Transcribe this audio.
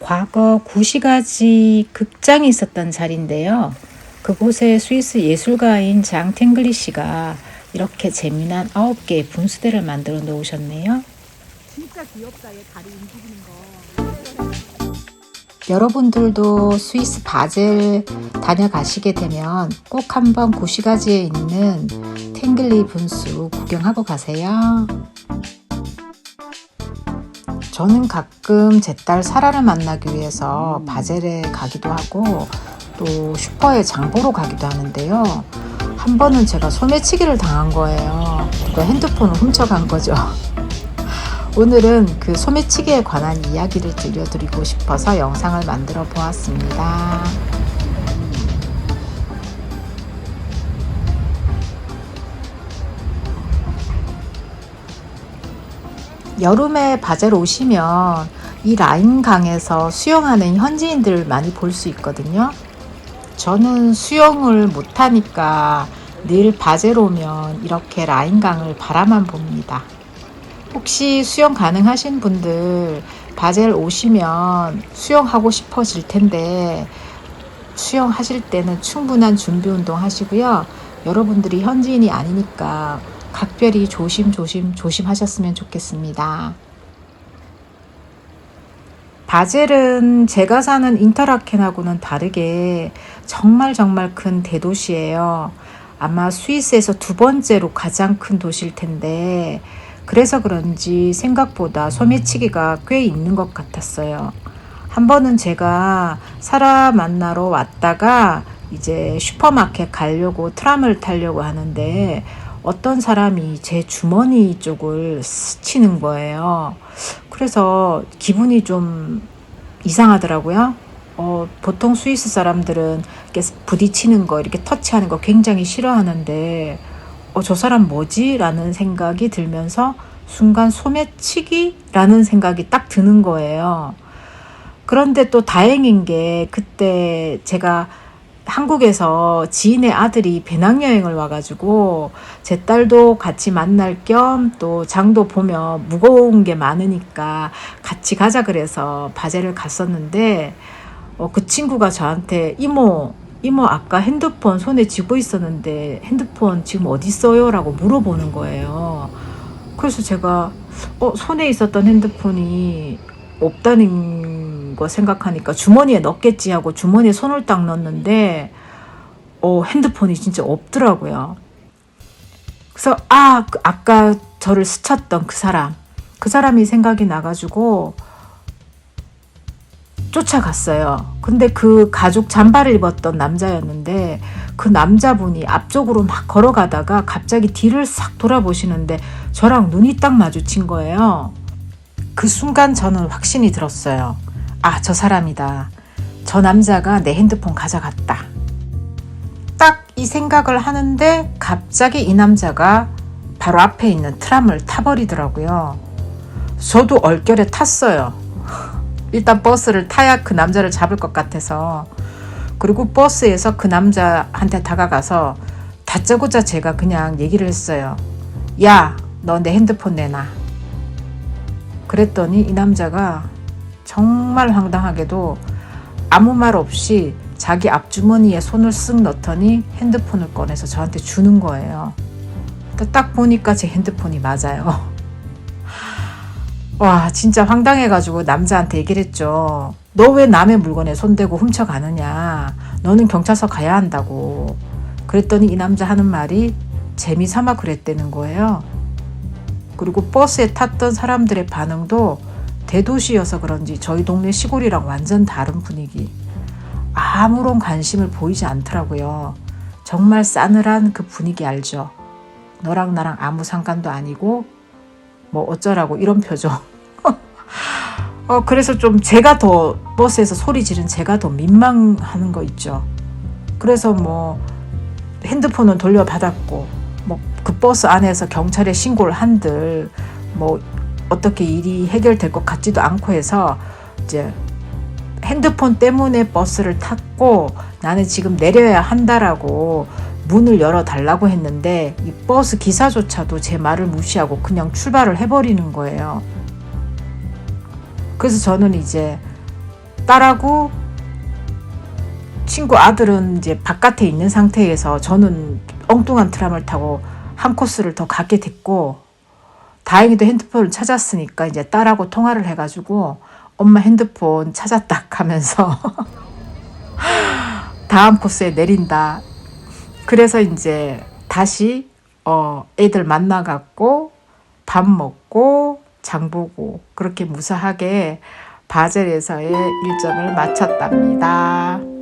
과거 구시가지 극장이 있었던 자리인데요. 그곳에 스위스 예술가인 장 탱글리 씨가 이렇게 재미난 아홉 개의 분수대를 만들어 놓으셨네요. 진짜 귀엽다 얘 다리 움직이는 거 여러분들도 스위스 바젤 다녀가시게 되면 꼭 한번 구시가지에 있는 탱글리 분수 구경하고 가세요. 저는 가끔 제 딸 사라를 만나기 위해서 바젤에 가기도 하고 또 슈퍼에 장 보러 가기도 하는데요. 한 번은 제가 소매치기를 당한 거예요. 그 핸드폰을 훔쳐간 거죠. 오늘은 그 소매치기에 관한 이야기를 들려드리고 싶어서 영상을 만들어 보았습니다. 여름에 바젤 오시면 이 라인강에서 수영하는 현지인들 많이 볼 수 있거든요. 저는 수영을 못하니까 늘 바젤 오면 이렇게 라인강을 바라만 봅니다. 혹시 수영 가능하신 분들 바젤 오시면 수영하고 싶어질 텐데 수영하실 때는 충분한 준비 운동 하시고요. 여러분들이 현지인이 아니니까 각별히 조심조심 조심하셨으면 좋겠습니다. 바젤은 제가 사는 인터라켄하고는 다르게 정말 정말 큰 대도시예요. 아마 스위스에서 두 번째로 가장 큰 도시일 텐데 그래서 그런지 생각보다 소매치기가 꽤 있는 것 같았어요. 한 번은 제가 사라 만나러 왔다가 이제 슈퍼마켓 가려고 트람을 타려고 하는데 어떤 사람이 제 주머니 쪽을 스치는 거예요. 그래서 기분이 좀 이상하더라고요. 어, 보통 스위스 사람들은 이렇게 부딪히는 거, 이렇게 터치하는 거 굉장히 싫어하는데, 어, 저 사람 뭐지? 라는 생각이 들면서 순간 소매치기라는 생각이 딱 드는 거예요. 그런데 또 다행인 게 그때 제가 한국에서 지인의 아들이 배낭여행을 와가지고 제 딸도 같이 만날 겸 또 장도 보면 무거운 게 많으니까 같이 가자 그래서 바젤을 갔었는데 어, 그 친구가 저한테 이모 이모 아까 핸드폰 손에 쥐고 있었는데 핸드폰 지금 어디 있어요? 라고 물어보는 거예요. 그래서 제가 어, 손에 있었던 핸드폰이 없다는 거 생각하니까 주머니에 넣겠지 하고 주머니에 손을 딱 넣었는데 어, 핸드폰이 진짜 없더라고요. 그래서 아, 그 아까 저를 스쳤던 그 사람. 그 사람이 생각이 나가지고 쫓아갔어요. 근데 그 가죽 잠바를 입었던 남자였는데 그 남자분이 앞쪽으로 막 걸어가다가 갑자기 뒤를 싹 돌아보시는데 저랑 눈이 딱 마주친 거예요. 그 순간 저는 확신이 들었어요. 아, 저 사람이다. 저 남자가 내 핸드폰 가져갔다. 딱 이 생각을 하는데 갑자기 이 남자가 바로 앞에 있는 트람을 타버리더라고요. 저도 얼결에 탔어요. 일단 버스를 타야 그 남자를 잡을 것 같아서. 그리고 버스에서 그 남자한테 다가가서 다짜고짜 제가 그냥 얘기를 했어요. 야, 너 내 핸드폰 내놔. 그랬더니 이 남자가 정말 황당하게도 아무 말 없이 자기 앞주머니에 손을 쓱 넣더니 핸드폰을 꺼내서 저한테 주는 거예요. 딱 보니까 제 핸드폰이 맞아요. 와, 진짜 황당해가지고 남자한테 얘기를 했죠. 너 왜 남의 물건에 손대고 훔쳐가느냐. 너는 경찰서 가야 한다고. 그랬더니 이 남자 하는 말이 재미삼아 그랬다는 거예요. 그리고 버스에 탔던 사람들의 반응도 대도시여서 그런지 저희 동네 시골이랑 완전 다른 분위기. 아무런 관심을 보이지 않더라고요. 정말 싸늘한 그 분위기 알죠? 너랑 나랑 아무 상관도 아니고 뭐 어쩌라고 이런 표정. 어, 그래서 좀 제가 더 버스에서 소리 지른 제가 더 민망하는 거 있죠. 그래서 뭐 핸드폰은 돌려받았고 뭐 그 버스 안에서 경찰에 신고를 한들 뭐 어떻게 일이 해결될 것 같지도 않고 해서 이제 핸드폰 때문에 버스를 탔고 나는 지금 내려야 한다라고 문을 열어 달라고 했는데 이 버스 기사조차도 제 말을 무시하고 그냥 출발을 해버리는 거예요. 그래서 저는 이제 딸하고 친구 아들은 이제 바깥에 있는 상태에서 저는 엉뚱한 트람을 타고 한 코스를 더 가게 됐고 다행히도 핸드폰을 찾았으니까 이제 딸하고 통화를 해가지고 엄마 핸드폰 찾았다 하면서 다음 코스에 내린다. 그래서 이제 다시 어 애들 만나갖고 밥 먹고 장 보고 그렇게 무사하게 바젤에서의 일정을 마쳤답니다.